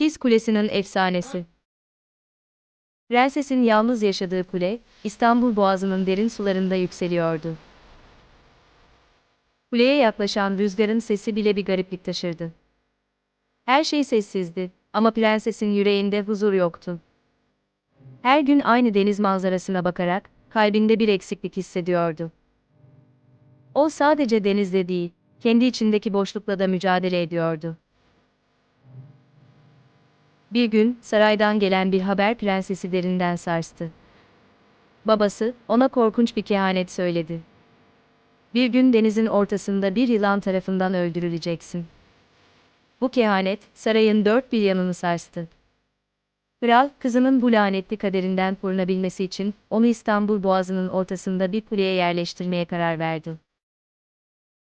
His Kulesi'nin efsanesi. Prensesin yalnız yaşadığı kule, İstanbul Boğazı'nın derin sularında yükseliyordu. Kuleye yaklaşan rüzgarın sesi bile bir gariplik taşırdı. Her şey sessizdi ama prensesin yüreğinde huzur yoktu. Her gün aynı deniz manzarasına bakarak kalbinde bir eksiklik hissediyordu. O sadece denizde değil, kendi içindeki boşlukla da mücadele ediyordu. Bir gün saraydan gelen bir haber prensesi derinden sarstı. Babası ona korkunç bir kehanet söyledi. Bir gün denizin ortasında bir yılan tarafından öldürüleceksin. Bu kehanet sarayın dört bir yanını sarstı. Kral, kızının bu lanetli kaderinden korunabilmesi için onu İstanbul Boğazı'nın ortasında bir kuleye yerleştirmeye karar verdi.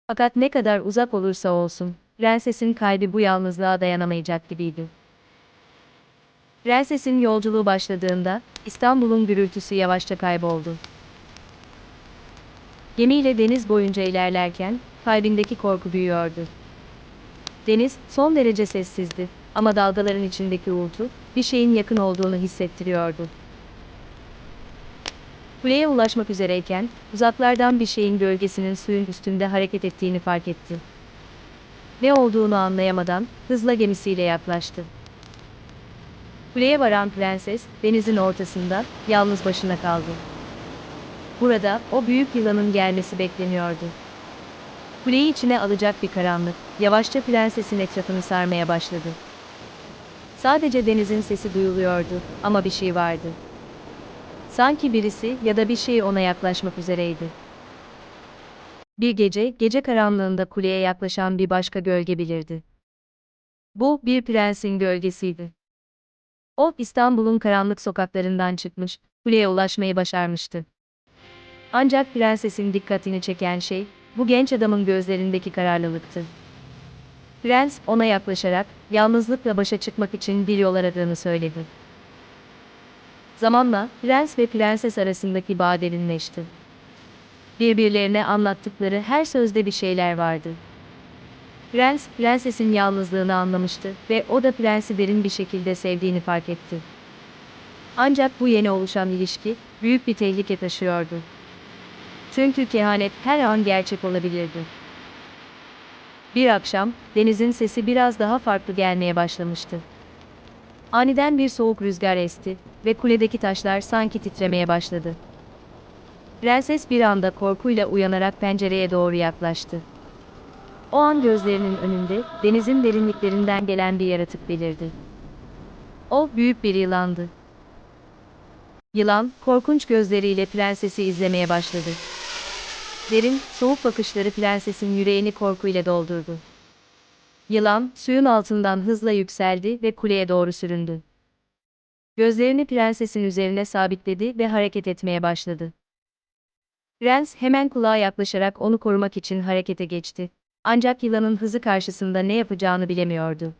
Fakat ne kadar uzak olursa olsun, prensesin kalbi bu yalnızlığa dayanamayacak gibiydi. Prensesin yolculuğu başladığında, İstanbul'un gürültüsü yavaşça kayboldu. Gemiyle deniz boyunca ilerlerken, kalbindeki korku büyüyordu. Deniz, son derece sessizdi ama dalgaların içindeki uğultu, bir şeyin yakın olduğunu hissettiriyordu. Kuleye ulaşmak üzereyken, uzaklardan bir şeyin gölgesinin suyun üstünde hareket ettiğini fark etti. Ne olduğunu anlayamadan, hızla gemisiyle yaklaştı. Kuleye varan prenses, denizin ortasında, yalnız başına kaldı. Burada, o büyük yılanın gelmesi bekleniyordu. Kuleyi içine alacak bir karanlık, yavaşça prensesin etrafını sarmaya başladı. Sadece denizin sesi duyuluyordu ama bir şey vardı. Sanki birisi ya da bir şey ona yaklaşmak üzereydi. Bir gece, gece karanlığında kuleye yaklaşan bir başka gölge belirdi. Bu, bir prensin gölgesiydi. O, İstanbul'un karanlık sokaklarından çıkmış, kuleye ulaşmayı başarmıştı. Ancak prensesin dikkatini çeken şey, bu genç adamın gözlerindeki kararlılıktı. Prens, ona yaklaşarak, yalnızlıkla başa çıkmak için bir yol aradığını söyledi. Zamanla, prens ve prenses arasındaki bağ derinleşti. Birbirlerine anlattıkları her sözde bir şeyler vardı. Prens, prensesin yalnızlığını anlamıştı ve o da prensi derin bir şekilde sevdiğini fark etti. Ancak bu yeni oluşan ilişki, büyük bir tehlike taşıyordu. Çünkü kehanet her an gerçek olabilirdi. Bir akşam, denizin sesi biraz daha farklı gelmeye başlamıştı. Aniden bir soğuk rüzgar esti ve kuledeki taşlar sanki titremeye başladı. Prenses bir anda korkuyla uyanarak pencereye doğru yaklaştı. O an gözlerinin önünde denizin derinliklerinden gelen bir yaratık belirdi. O büyük bir yılandı. Yılan korkunç gözleriyle prensesi izlemeye başladı. Derin, soğuk bakışları prensesin yüreğini korkuyla doldurdu. Yılan suyun altından hızla yükseldi ve kuleye doğru süründü. Gözlerini prensesin üzerine sabitledi ve hareket etmeye başladı. Prens hemen kulağa yaklaşarak onu korumak için harekete geçti. Ancak yılanın hızı karşısında ne yapacağını bilemiyordu.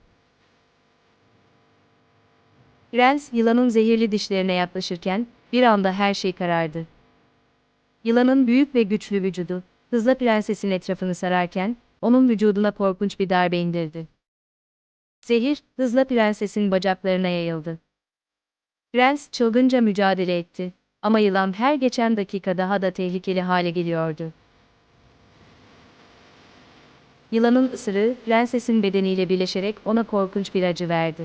Prens, yılanın zehirli dişlerine yaklaşırken, bir anda her şey karardı. Yılanın büyük ve güçlü vücudu, hızla prensesin etrafını sararken, onun vücuduna korkunç bir darbe indirdi. Zehir, hızla prensesin bacaklarına yayıldı. Prens çılgınca mücadele etti ama yılan her geçen dakika daha da tehlikeli hale geliyordu. Yılanın ısırığı, prensesin bedeniyle birleşerek ona korkunç bir acı verdi.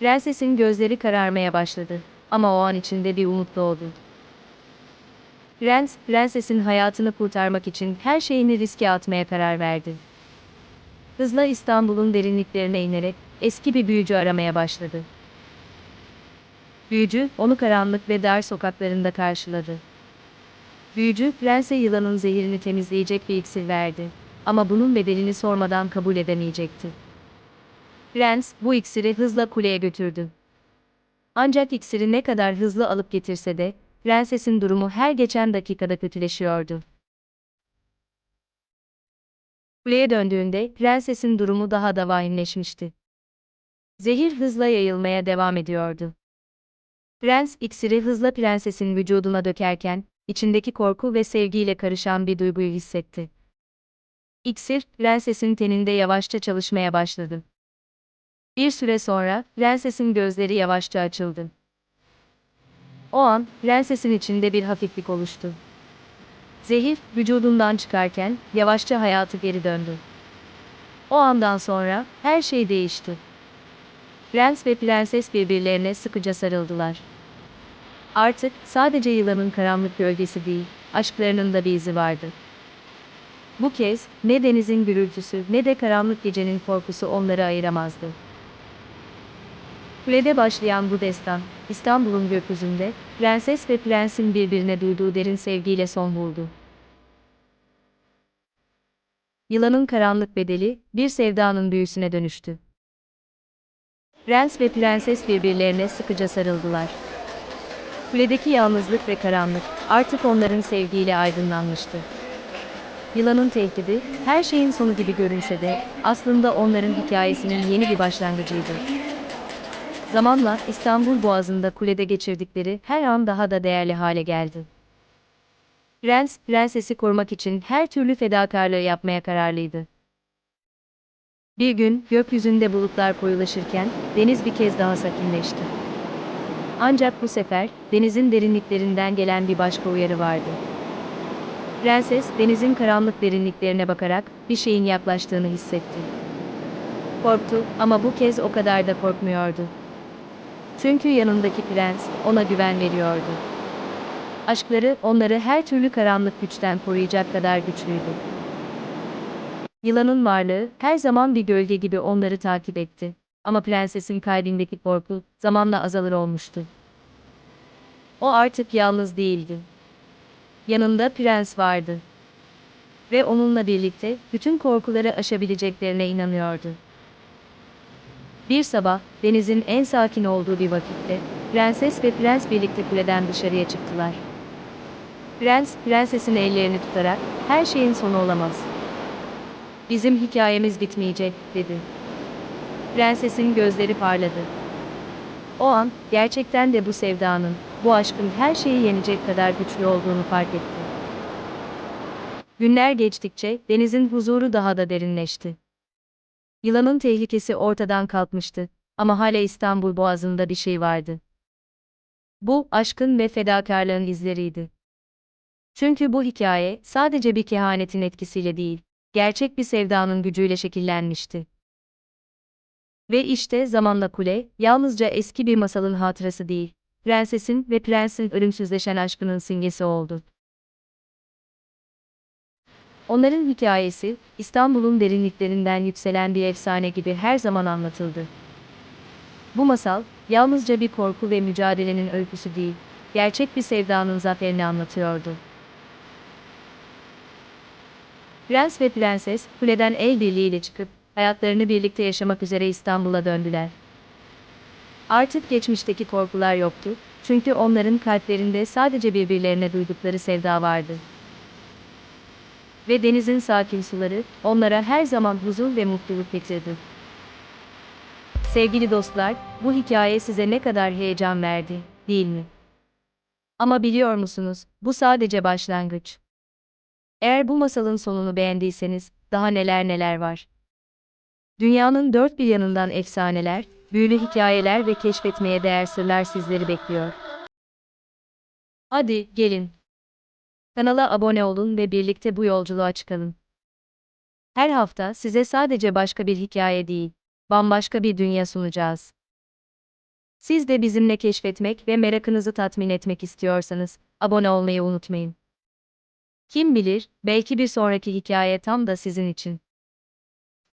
Prensesin gözleri kararmaya başladı ama o an içinde bir umut doğdu. Prens, prensesin hayatını kurtarmak için her şeyini riske atmaya karar verdi. Hızla İstanbul'un derinliklerine inerek eski bir büyücü aramaya başladı. Büyücü, onu karanlık ve dar sokaklarında karşıladı. Büyücü, prense yılanın zehirini temizleyecek bir iksir verdi. Ama bunun bedelini sormadan kabul edemeyecekti. Prens, bu iksiri hızla kuleye götürdü. Ancak iksiri ne kadar hızlı alıp getirse de, prensesin durumu her geçen dakikada kötüleşiyordu. Kuleye döndüğünde prensesin durumu daha da vahimleşmişti. Zehir hızla yayılmaya devam ediyordu. Prens iksiri hızla prensesin vücuduna dökerken, içindeki korku ve sevgiyle karışan bir duyguyu hissetti. İksir, prensesin teninde yavaşça çalışmaya başladı. Bir süre sonra, prensesin gözleri yavaşça açıldı. O an, prensesin içinde bir hafiflik oluştu. Zehir, vücudundan çıkarken, yavaşça hayatı geri döndü. O andan sonra, her şey değişti. Prens ve prenses birbirlerine sıkıca sarıldılar. Artık, sadece yılanın karanlık gölgesi değil, aşklarının da bir izi vardı. Bu kez, ne denizin gürültüsü ne de karanlık gecenin korkusu onları ayıramazdı. Kulede başlayan bu destan, İstanbul'un gökyüzünde, prenses ve prensin birbirine duyduğu derin sevgiyle son buldu. Yılanın karanlık bedeli, bir sevdanın büyüsüne dönüştü. Prens ve prenses birbirlerine sıkıca sarıldılar. Kuledeki yalnızlık ve karanlık, artık onların sevgiyle aydınlanmıştı. Yılanın tehdidi, her şeyin sonu gibi görünse de, aslında onların hikayesinin yeni bir başlangıcıydı. Zamanla İstanbul Boğazı'nda kulede geçirdikleri her an daha da değerli hale geldi. Prens, prensesi korumak için her türlü fedakarlığı yapmaya kararlıydı. Bir gün gökyüzünde bulutlar koyulaşırken deniz bir kez daha sakinleşti. Ancak bu sefer denizin derinliklerinden gelen bir başka uyarı vardı. Prenses denizin karanlık derinliklerine bakarak bir şeyin yaklaştığını hissetti. Korktu ama bu kez o kadar da korkmuyordu. Çünkü yanındaki prens ona güven veriyordu. Aşkları onları her türlü karanlık güçten koruyacak kadar güçlüydü. Yılanın varlığı her zaman bir gölge gibi onları takip etti. Ama prensesin kalbindeki korku zamanla azalır olmuştu. O artık yalnız değildi. Yanında prens vardı. Ve onunla birlikte bütün korkuları aşabileceklerine inanıyordu. Bir sabah, denizin en sakin olduğu bir vakitte, prenses ve prens birlikte kuleden dışarıya çıktılar. Prens, prensesin ellerini tutarak, her şeyin sonu olamaz. Bizim hikayemiz bitmeyecek, dedi. Prensesin gözleri parladı. O an, gerçekten de bu sevdanın, bu aşkın her şeyi yenecek kadar güçlü olduğunu fark etti. Günler geçtikçe, denizin huzuru daha da derinleşti. Yılanın tehlikesi ortadan kalkmıştı ama hala İstanbul boğazında bir şey vardı. Bu, aşkın ve fedakarlığın izleriydi. Çünkü bu hikaye, sadece bir kehanetin etkisiyle değil, gerçek bir sevdanın gücüyle şekillenmişti. Ve işte zamanla kule, yalnızca eski bir masalın hatırası değil, prensesin ve prensin ölümsüzleşen aşkının simgesi oldu. Onların hikayesi, İstanbul'un derinliklerinden yükselen bir efsane gibi her zaman anlatıldı. Bu masal, yalnızca bir korku ve mücadelenin öyküsü değil, gerçek bir sevdanın zaferini anlatıyordu. Prens ve prenses, kuleden el birliğiyle çıkıp, hayatlarını birlikte yaşamak üzere İstanbul'a döndüler. Artık geçmişteki korkular yoktu, çünkü onların kalplerinde sadece birbirlerine duydukları sevda vardı ve denizin sakin suları onlara her zaman huzur ve mutluluk getirdi. Sevgili dostlar, bu hikaye size ne kadar heyecan verdi, değil mi? Ama biliyor musunuz, bu sadece başlangıç. Eğer bu masalın sonunu beğendiyseniz, daha neler neler var. Dünyanın dört bir yanından efsaneler, büyülü hikayeler ve keşfetmeye değer sırlar sizleri bekliyor. Hadi, gelin. Kanala abone olun ve birlikte bu yolculuğa çıkalım. Her hafta size sadece başka bir hikaye değil, bambaşka bir dünya sunacağız. Siz de bizimle keşfetmek ve merakınızı tatmin etmek istiyorsanız, abone olmayı unutmayın. Kim bilir, belki bir sonraki hikaye tam da sizin için.